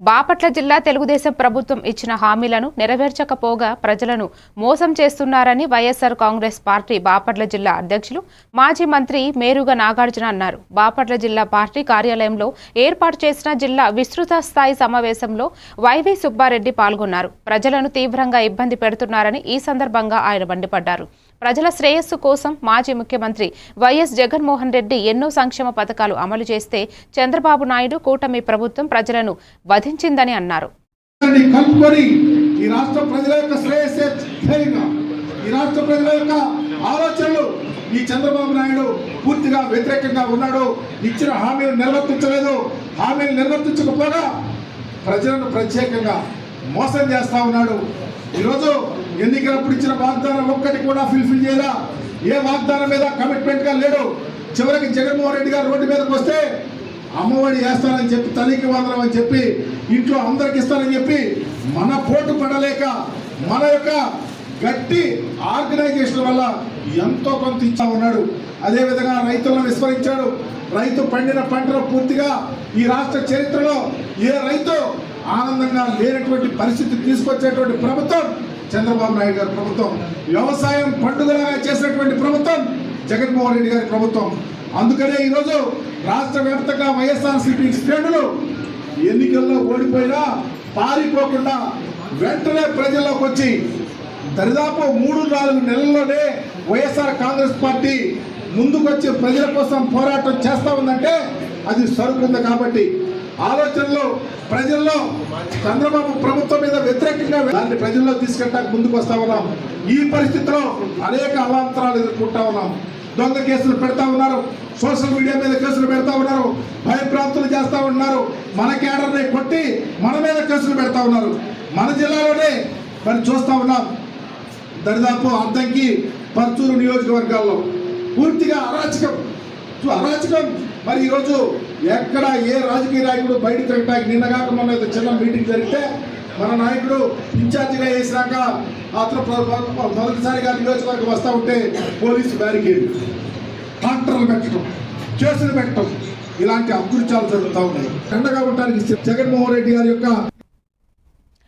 బాపట్ల జిల్లా తెలుగుదేశం ప్రభుత్వం ఇచ్చిన హామీలను నెరవేర్చకపోగా ప్రజలను మోసం చేస్తున్నారని వైఎస్సార్ కాంగ్రెస్ పార్టీ బాపట్ల జిల్లా అధ్యక్షులు మాజీ మంత్రి మేరుగ నాగార్జున అన్నారు. బాపట్ల జిల్లా పార్టీ కార్యాలయంలో ఏర్పాటు చేసిన జిల్లా విస్తృత స్థాయి సమావేశంలో వైవి సుబ్బారెడ్డి పాల్గొన్నారు. ప్రజలను తీవ్రంగా ఇబ్బంది పెడుతున్నారని ఈ సందర్భంగా ఆయన మండిపడ్డారు. ప్రజల శ్రేయస్సు కోసం మాజీ ముఖ్యమంత్రి వైఎస్ జగన్మోహన్ రెడ్డి ఎన్నో సంక్షేమ పథకాలు అమలు చేస్తే చంద్రబాబు నాయుడు కూటమి ప్రభుత్వం ప్రజలను వధి సాధించిందని అన్నారు. కలుపుకొని ఈ రాష్ట్ర ప్రజల యొక్క శ్రేయస్సే ధ్యేయంగా ఈ రాష్ట్ర ప్రజల యొక్క ఆలోచనలు ఈ చంద్రబాబు నాయుడు పూర్తిగా వ్యతిరేకంగా ఉన్నాడు. ఇచ్చిన హామీలు నిర్వర్తించలేదు హామీలు నిర్వర్తించకపోగా ప్రజలను ప్రత్యేకంగా మోసం చేస్తా ఉన్నాడు. ఈరోజు ఎన్నికలప్పుడు ఇచ్చిన వాగ్దానం ఒక్కటి కూడా ఫుల్ఫిల్ చేయరా ఏ వాగ్దానం మీద కమిట్మెంట్గా లేడు. చివరికి జగన్మోహన్ రెడ్డి గారు రోడ్డు మీదకి వస్తే అమ్మఒడి వేస్తానని చెప్పి తల్లికి వందనం అని చెప్పి ఇంట్లో అందరికి ఇస్తానని చెప్పి మన పోటు పడలేక మన యొక్క గట్టి ఆర్గనైజేషన్ వల్ల ఎంతో కొంత ఇచ్చా ఉన్నాడు. అదేవిధంగా రైతులను విస్మరించాడు. రైతు పండిన పంటను పూర్తిగా ఈ రాష్ట్ర చరిత్రలో ఏ రైతు ఆనందంగా లేనటువంటి పరిస్థితి తీసుకొచ్చేటువంటి ప్రభుత్వం చంద్రబాబు నాయుడు గారి ప్రభుత్వం వ్యవసాయం పండుగలాగా చేసినటువంటి ప్రభుత్వం జగన్మోహన్ రెడ్డి గారి ప్రభుత్వం. అందుకనే ఈరోజు రాష్ట్ర వ్యాప్తంగా వైఎస్ఆర్సీపీ శ్రేణులు ఎన్నికల్లో ఓడిపోయినా పారిపోకుండా వెంటనే ప్రజల్లోకి వచ్చి దరిదాపు మూడు నాలుగు నెలల్లోనే వైఎస్ఆర్ కాంగ్రెస్ పార్టీ ముందుకొచ్చి ప్రజల కోసం పోరాటం చేస్తూ ఉందంటే అది సరుకుంది కాబట్టి ఆలోచనలు ప్రజల్లో చంద్రబాబు ప్రభుత్వం మీద వ్యతిరేకంగా దాన్ని ప్రజల్లో తీసుకెళ్ళడానికి ముందుకు వస్తా ఉన్నాం. ఈ పరిస్థితిలో అనేక అవాంతరాలు ఎదుర్కొంటా ఉన్నాం. దొంగ కేసులు పెడతా ఉన్నారు. సోషల్ మీడియా మీద కేసులు పెడతా ఉన్నారు. భయప్రాప్తులు చేస్తూ ఉన్నారు. మన కేడర్ని కొట్టి మన మీద కేసులు పెడతా ఉన్నారు. మన జిల్లాలోనే మరి చూస్తూ ఉన్నాం. దరిదాపు అద్దంకి పర్చూరు నియోజకవర్గాల్లో పూర్తిగా అరాచకం. అరాచకం. మరి ఈరోజు ఎక్కడ ఏ రాజకీయ నాయకుడు బయట తిరగడానికి నిన్నగాక మొన్న చిన్న మీటింగ్ జరిగితే మన నాయకుడు ఇన్ఛార్జిగా వేసినాక అతను మొదటిసారిగా నియోజకవర్గం వస్తూ ఉంటే పోలీసు బ్యారికేడ్ ట్రాక్టర్లు పెట్టడం కేసులు పెట్టడం ఇలాంటి అకృత్యాలు జరుగుతూ ఉన్నాయి. ఎండగా ఉండడానికి జగన్మోహన్ రెడ్డి గారి యొక్క